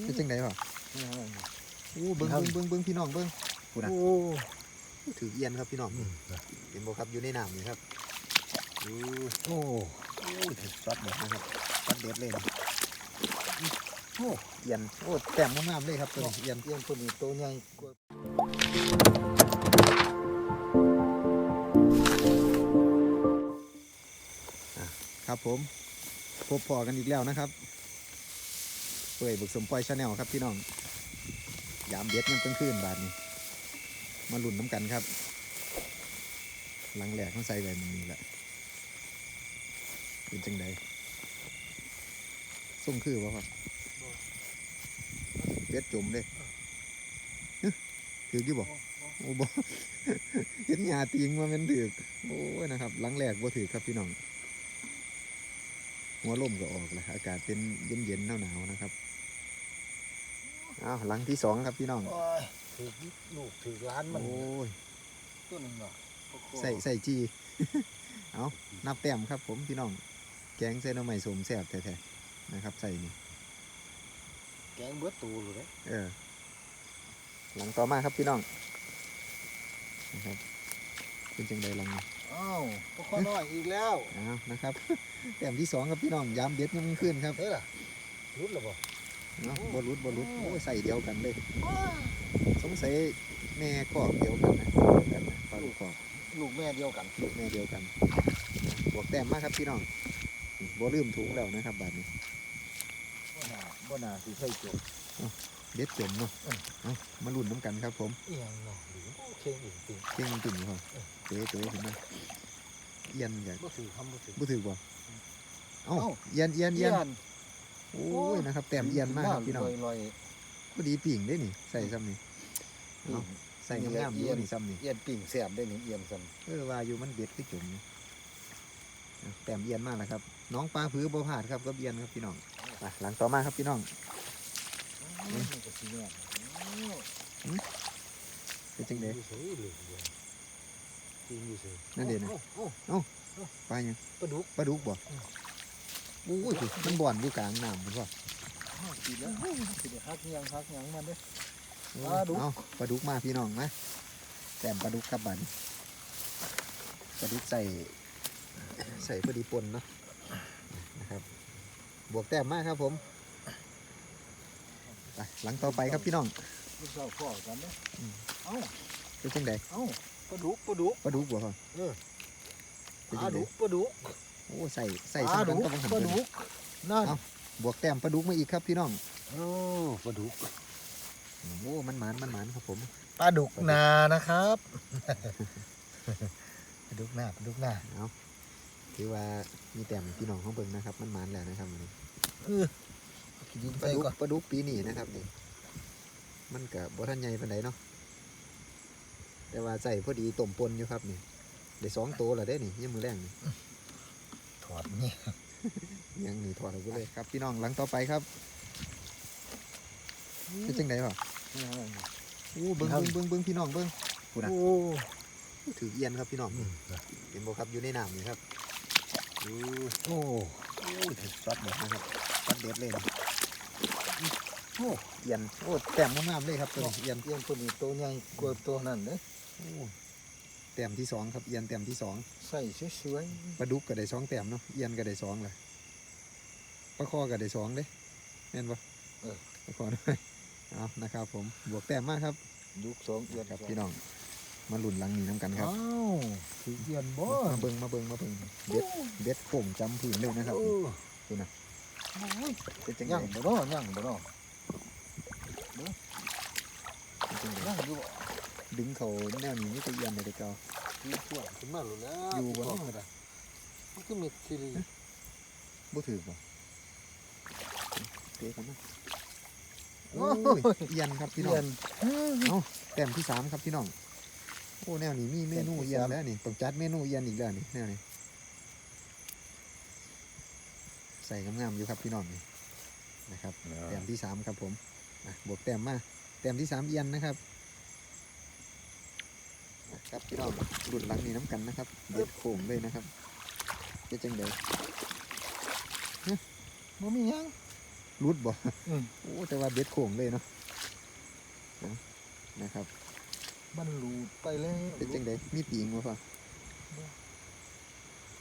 เป็นจังไดวะโอ้เบิ้งครับเบิ้งเบิ้งเบิ้งพี่น้องเบิ้งกูนะโอ้ถือเอียนครับพี่น้องเห็นบ่ครับอยู่ในน้ำนี่ครับโอ้โอ้โอ้ยสัตว์นะนะครับปัดเด็ดเลยนะโอ้เอียนโอ้แต้มงามๆเลยครับตัวนี้เอียนเยี่ยมตัวนี้ตัวใหญ่กว่าครับผมพบพอกันอีกแล้วนะครับ เปิดบุกสมปล่อยชาแนลครับพี่น้อง ยามเบ็ดยังเป็นคืนบาทนี้ มาลุ่นน้ำกันครับหลังแหลกต้องใส่แบบนี้แหละเป็นจังใดส่งคือวะครับเบ็ดจมเลยถือกี่บอกโอ้บเห็นหยาติงว่ามันถือโอ้ยนะครับหลังแหลกบ่ถือครับพี่น้องหัวลมก็ออกเลยอากาศเป็นเย็นๆหนาวๆนะครับ อ้าวหลังที่สองครับพี่น้อง โอ้ยถือลูกถือร้านมันโอ้ยตัวหนึ่งเนาะใส่ใส่จี เอานับแต้มครับผมพี่น้อง แกงเส้นเอาใหม่สมแซ่บแท้ๆนะครับ ใส่นี่ แกงเบิดตูเลยเออ หลังต่อมาครับพี่น้อง นะครับเป็นจังใดหลังนี้อ้าวพวกข้อน้อยอีกแล้วอ้าวนะครับ แต้มที่สองครับพี่น้องยามเด็ดยังขึ้นครับเฮ้ยล่ะรุดหรือเปล่า เนาะบอลุดบอลุดโอ้ยใส่เดียวกันเลย สงสัยแม่คอกเดียวกันนะแบบนะปลาลูกคอกลูกแม่เดียวกันลูกแม่เดียวกันบวกแต้มมากครับพี่น้องบ่ลืมถุงแล้วนะครับบาดนี้บ่น่าบ่น่าสิใส่จบเด็ดจมเนาะเอามาลุ้นน้ำกันครับผมเอียงเนาะหรือโอเคอีกจริงเก่งจริงเหรอเต๋เต๋เห็นไหมเอียนอยากบ่ถือคำบ่ถือบ่ถือบ่เอ้าเอ้าเอียนเอียนเอียนน โอ้ยนะครับแต้มเอียนมากครับพี่น้องลอยพอดีปิ่งได้นี่ใส่ซ้ำนี่ๆเอ้าใส่งามๆอยู่นี่ซ้ำนี่เอียนปิ่งแซ่บได้นี่เอียนซ้เออว่าอยู่มันเบ็ดคือจุ่มนี่เอาแต้มเอียนมากแล้วครับ น้องปลาผือบ่พลาดครับก็เบียนครับพี่น้องไปหลังต่อมาครับพี่น้องำมันก็สิแม่นเป็นจังไดอยู่ซื่อเลยเดียวจริงอยู่ซื่อนั่นเด่นนะอ้าอ้าปลาหยังปลาดุกปลาดุกบ่โอ้ยมันบ่อนอยู่กลางน้ำมันบ่อ้าวกินแล้วสิได้ฮักหยังฮักหยังมันเด้อโอ้ปลาดุกเอาปลาดุกมาพี่น้องมาแต้มปลาดุกครับบัดนี้ปลาดุกใส่ใส่พอดีปนเนาะนะครับ บวกแต้มมากครับผมไปหลังต่อไปครับพี่น้องลูกสาวพ่อกันเด้ออมเอ้าเป็นจังไดเอ้าปลาดุกปลาดุกปลาดุกบ่พ่อเออเป็นปลาจังไดดุกปลาดุก โอ้ใส่ใส่ปสำลาคัดุญกกับบังหันปลาเพิ่นดุกนั่นเอ้าบวกแต้มปลาดุกมาอีกครับพี่น้องโอ้ปลาดุกโอ้มันหมานมันหมานครับผมปลาดุกนานะครับปลาดุกหน้าปลาดุกหน้าเอาถือว่ามีแต้มพี่น้องของเบิ่งนะครับ มันหมานแล้วนะครับวันนี้เออกินดินปไปลาดุกก่อนปลาดุกปีนี้นะครับนี่มันกับบ่ทันใหญ่ปานใดเนาะแต่ว่าใส่พอดีต้มปนอยู่ครับนี่ได้สองตัวแล้วได้นี่ยังมือแรงนี่ ถอดนี่ยังนี่ถอดออกไปเลยครับพี่น้องหลังต่อไปครับเป็นจังไดวะโอ้เบิ้งครับเบิ้งเบิ้งเบิ้งพี่น้องเบิ้งกูนะโอ้ถือเอียนครับพี่น้องเห็นบ่ครับอยู่ในน้ำนี่ครับโอ้โอ้โอ้ยสัตว์นะนะครับปัดเด็ดเลยนะโอ้เอียนโอ้แต้มงามๆเลยครับตัวนี้เอียนเอียนตัวนี้ตัวใหญ่กว่าตัวนั้นเด้อโอ้ แต้มที่สองครับเอียนแต้มที่สองใส่สวยปลาดุกก็ได้สองแต้มเนาะเอียนก็ได้สองเลยปลาคอก็ได้สองเด้แม่นปะปลาคอด้วยเอานะครับ ผมบวกแต้มมากครับๆยุกสองเอียนครับพี่น้องมาหลุนหลังนี้น้ำกันครับอ้าวคือเอียนบ่มาเบิงมาเบิงมาเบิงเบ็ดเบ็ดโป่งจำผืนเลยนะครับโอ้ดูนะโอ้ยเป็นจังไงย่างบ่เนาะย่างบ่เนาะเป็นจังไงย่างอยู่บ่ ดึงเขาแนวนี้นี่ก็เอียนเลยเด็กเก่ามีช่วงขึ้นมาแล้วแล้วอยู่บ่เนาะมันก็มีซีรีส์บ่ถือบ่เตะกันนะโอ้โอ้ยยเอียนครับพี่น้อเอีงยนแต้มที่สามครับพี่น้องโอ้แนวนี้มีเมนูเอียนแล้วนี่ต้องจัดเมนูเอียนอีกแล้วนี่แนวนี้ใส่งามๆอยู่ครับพี่น้องนี่นะครับแต้มที่สามครับผมอะบวกแต้มมาแต้มที่สามเอียนนะครับนะ ครับพี่น้องหลุดหลังนี้น้ำกันนะครับเด็ดโค้งเลยนะครับจะจังเดบ่มีหยังมรุดบ่อืมโอ้แต่ว่าเบ็ดโค้งเลยเนาะเอานะครับ มันหลุดไปแล้วเป็นจังไดมีปีงบ่พ่อ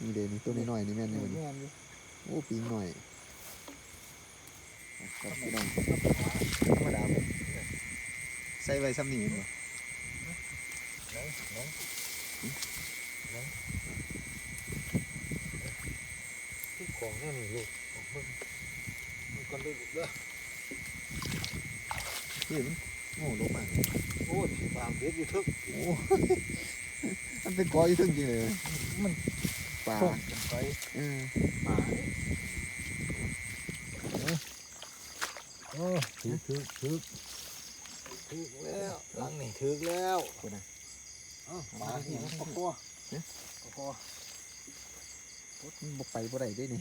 นี่เด้นี่ตัวน้อยๆนี่แม่นเออยู่อนี่แม่นอยู่โอ้ปีงหน่อยครับพี่น้องธรรมดาบ่ใส่ไว้ซ้ำนี่บ่ไห นไหนไหนที่ของแน่นี่ลูกของมึงมันก็ได้ลูกเด้อนี่มันโง่ลงมาโอ้ยบางเบ็ดอยู่ทึกโอ้มันเป็นกออยู่ถึงจริงเลยมันปลาส่งไปเออป่าเออถึกถึกถึกถึกแล้วหลังนี่ถึกแล้วคนน่ะ มาที่มันปะคอปะคอมันบ่ไปบ่ได้เด้นี่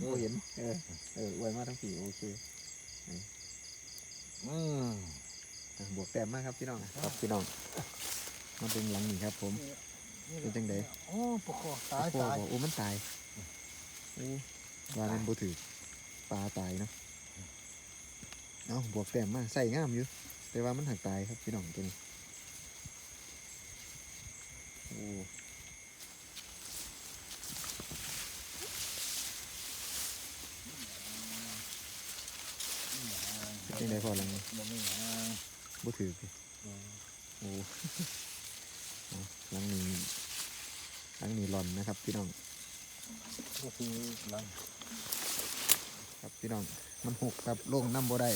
บ่เห็น เออ เอออวยมาทั้งสี่โอเคอืมอะบวกแต้มมากครับพี่น้อง ครับพี่น้องมาเป็นหลังนี่ครับ ผม เป็นจังใดโอ้ปะคอตายโอ้ตายโหโอ้มันตายโอ้ว่ามันบ่ถือปลาตายเนาะเอาบวกแต้มมาใส่งามอยู่ แต่ว่ามันหักตายครับพี่น้องตัวนี้โอ้เป็ นจังไดพอหลังนี้บ่มีหยังบ่ถือสิอืมโอ้เอาหลังนี้หลังนี้หล่อนนะครับ พี่น้องก็คือหลังครับพี่น้อง มันหกครับลงน้ำบ่ได้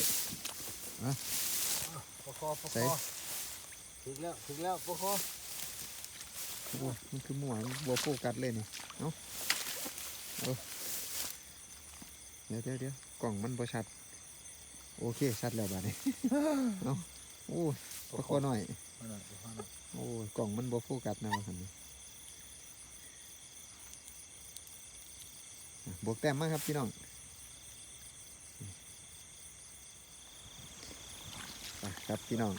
ปะคอปะใส่คอถึกแล้วถึกแล้วปะคอ โอ้มันคือหมวนบัวโฟกัสเลยนี่เอาเอาเดี๋ยวเดี๋ยวเดี๋ยวกล่องมันบ่ชัด โอเค ชัดแล้วบ้านี้เอาโอ้ปลาคอหน่อย มาหน่อยปะคอหน่อยโอ้ยกล่องมันบ่โฟกัสนะว่าหันนี่อะบวกแต้มมากครับพี่น้องไปครับพี่น้อง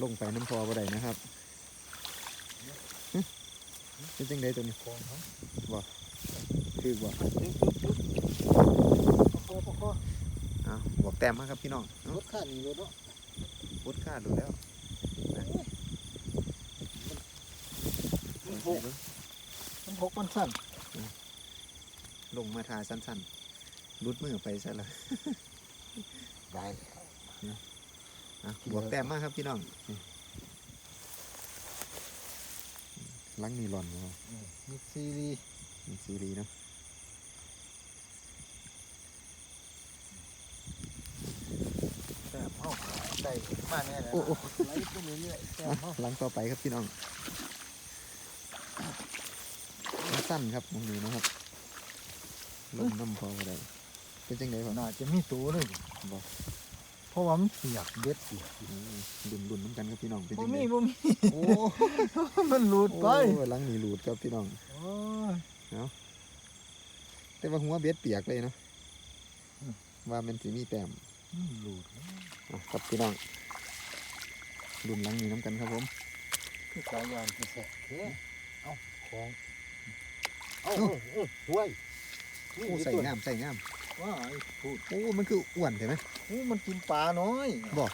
ลงไปน้ำพอบ่ได้นะครับหึเป็นจังไดตัวนี้คองเขาคือบ่ถึกถึกถึกปะคอปะคออ้าวบวกแต้มมากครับพี่น้องเอ้ารถข้านี่รถเนาะบดค่าดูแล้วมันหกมันหกมันสั้นลงมาทาสั้นๆรุดมือไปซะละได้อะ บวกแต้มมากครับพี่น้องนี่ลังนี่หล่อนบ่มีซีรีส์มีซีรีส์เนาะแต้มเอ้าได้มาแน่แล้วโอ้โอ้ไหลไปเรื่อยๆแต้มอะเอ้าหลังต่อไปครับพี่น้องมันสั้นครับตรงนี้นะครับลงน้ำพอบ่ได้เป็นจังไดพ่อน่าจะมีตัวเลยบ่ เพราะว่ามันเสียบเบ็ดเสียบโอ้ดุนดุนๆน้ำกันครับพี่น้องเป็นบ่จังไดมีบ่มี โอ้ มันหลุดไป โอ้หลังนี่หลุดครับพี่น้อง โอ้ย แต่ว่าหัวเบ็ดเปียกเลยเนาะอืม ว่ามันสิมีแต้มมันหลุดอะครับพี่น้องดุนหลังนี้น้ำกันครับผมคือสายยานที่แสบเฮ้เอ้าของ เอ้าเอ้าเอ้าห่วยนี่โอ้ใส่ตัวงามใส่งาม ว้าไอ้พูดโอ้ มันคืออ้วนใช่ไหมโอ้มันกินปลาน้อยบอก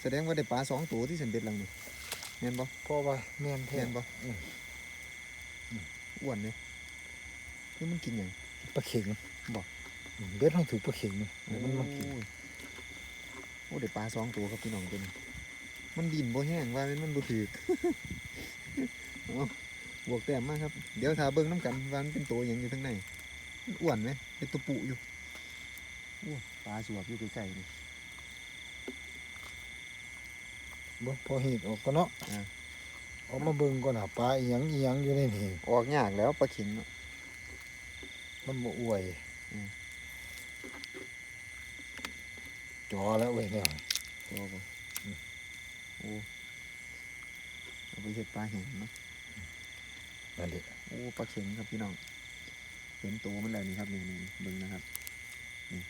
แสดงว่าได้ปลาสองตัวที่เส้นเบ็ดหลังนี่แม่นบ่เพราะว่าแม่นแท้แม่นบ่อืมอ้วนเนี่ยคือมันกินหยังปลาเข็งบอกอืมเบ็ดต้องถือปลาเข็งเดี๋ยวมันมากินโอ้ยโอ้ได้ปลาสองตัวครับพี่น้องตัวนี้มันดินบ่แห้งว่ามันมันบ่ถือกเอาบวกแต้มมากครับ เดี๋ยวถ้าเบิ่งน้ำกันว่ามันเป็นตัวหยังอยู่ข้างในมัน อ้วนไหมเป็นตัวปุอยู่โอ้ปลาสวบอยู่ใกล้ๆนี่บ่พอเห็ดออกก็เนาะอ่าเออกมาเบิ่งก่อนน่ะปลาอีหยังอีหยังอยู่ในนี่ออกยากแล้วปลาเข็งเนาะมันบ่อวยอืมจอแล้วเว้ยเนี่ยตัวบ่อืมโอ้เอาไปเห็ดปลาแห้งเนาะนั่นดิโอ้ปลาเข็งครับพี่น้อง เห็นตัวมันแล้วนี่ครับนี่นี่เบิ่งนะครับนี่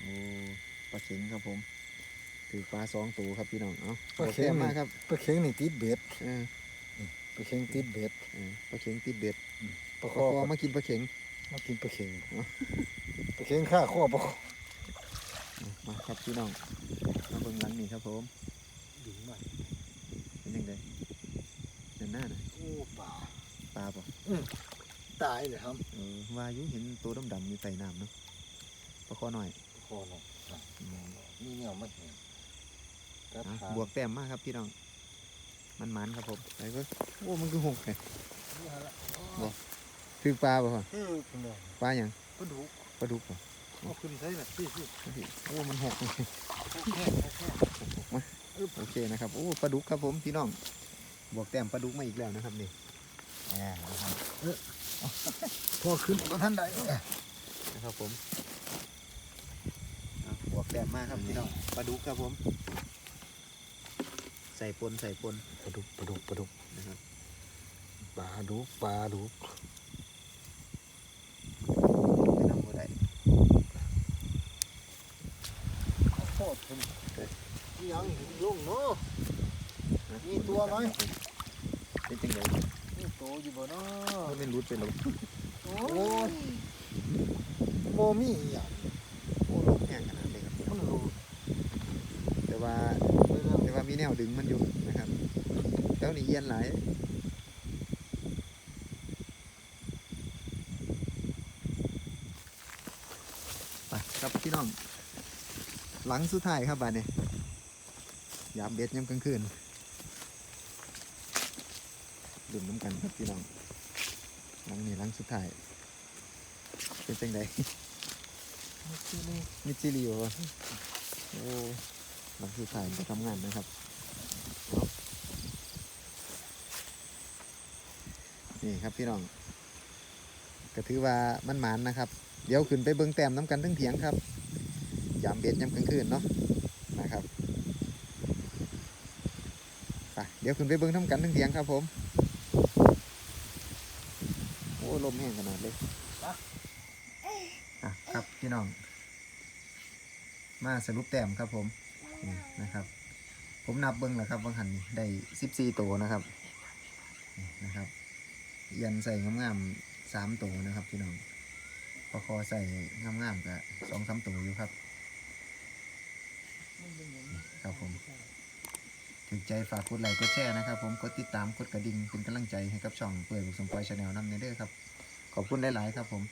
โอ้ปลาเข็งครับผมถือปลาสองตัวครับพี่น้องเอ้าบวกแต้มมากครับปลาเข็งนี่ติดเบ็ดเออปลาเข็งติดเบ็ดเออปลาเข็งติดเบ็ดอืมปลาคปลาอคอมากินปลาเข็งมากินปลาเข็งปลาเข็งข้าข้อปลาคอมาครับพี่น้องมาเบิ่งหลังนี่ครับผมดึงมาเป็นยังไงเดินหน้าน่ะโอ้ป่าปลาป่ะตายเลยครับเออ ว่าอยุเห็นตัวดำๆอยู่ใต้น้ำเนาะปลาคอหน่อยปลาคอเนาะน่ะอืมนี่เนี่ยไม่เห็นกระอะถางบวกแต้มมากครับพี่น้อง มันมันๆครับผมไปก็โอ้มันคือหกเลยนี่ฮะละคือปลาป่ะพ่อเออคุณน้องปลาหยังปลาดุกปลาดุกป่ะเอาขึ้นใช่ไหมพี่พี่โอ้มันหกเลยแค่แค่โอเคนะครับโอ้ปลาดุกครับผมพี่น้อง บวกแต้มปลาดุกมาอีกแล้วนะครับนี่แหมนะครับ พอขึ้นก็ท่านใดนะครับผมอะบวกแต้มมากครับพี่น้องปลาดุกครับผม ใส่ปนใส่ปนปลาดุกปลาดุกปลาดุกนะครับปลาดุกปลาดุกไปนำบัได้โคตรเป็นยังลุงเนาะมีตัวไหม เป็นจังไง นี่โตอยู่ บ่เนาะมันเป็นรุดไปหรอโอ้ยโมมี่อะโอ้ลงแห้งขนาดเลยครับมันรู้แต่ว่าไปแล้วแต่ว่ามีแนวดึงมันอยู่นะครับแล้วนี่เย็นหลายไปครับพี่น้อง หลังสุดท้ายครับบานนี้ยามเบ็ดยามกลางคืน ดื่มน้ำกันครับพี่น้องหลังนี้หลังสุดท้าย เป็นจังไดมิจิริโอโอ้หลังสุดท้ายไปทำงานนะครับเอานี่ครับพี่น้องก็ถือว่ามันหมานนะครับ เดี๋ยวขึ้นไปเบิ้งแต้มน้ำกันทั้งเถียงครับยามเบ็ดยามกลางคืนเนาะนะครับไปเดี๋ยวขึ้นไปเบิ้งน้ำกันทั้งเถียงครับผม โอ้ ลมแห้งขนาดเลยอะครับพี่น้อง มาสรุปแต้มครับผมนี่นะครับ ผมนับเบิ้งแล้วครับบางหันได้สิบสี่ตัวนะครับนี่นะครับ ยันใส่งามๆสามตัวนะครับพี่น้องพอคอใส่งามๆกับสองสามตัวอยู่ครับ ครับผม ถึงใจฝากกดไลค์กดแชร์นะครับผมกดติดตามกดกระดิ่งเป็นกำลังใจให้กับช่องเปิดบุกสมปอยชาแนลน้ำเนเด้อครับ ขอบคุณหลาย ๆ ครับผม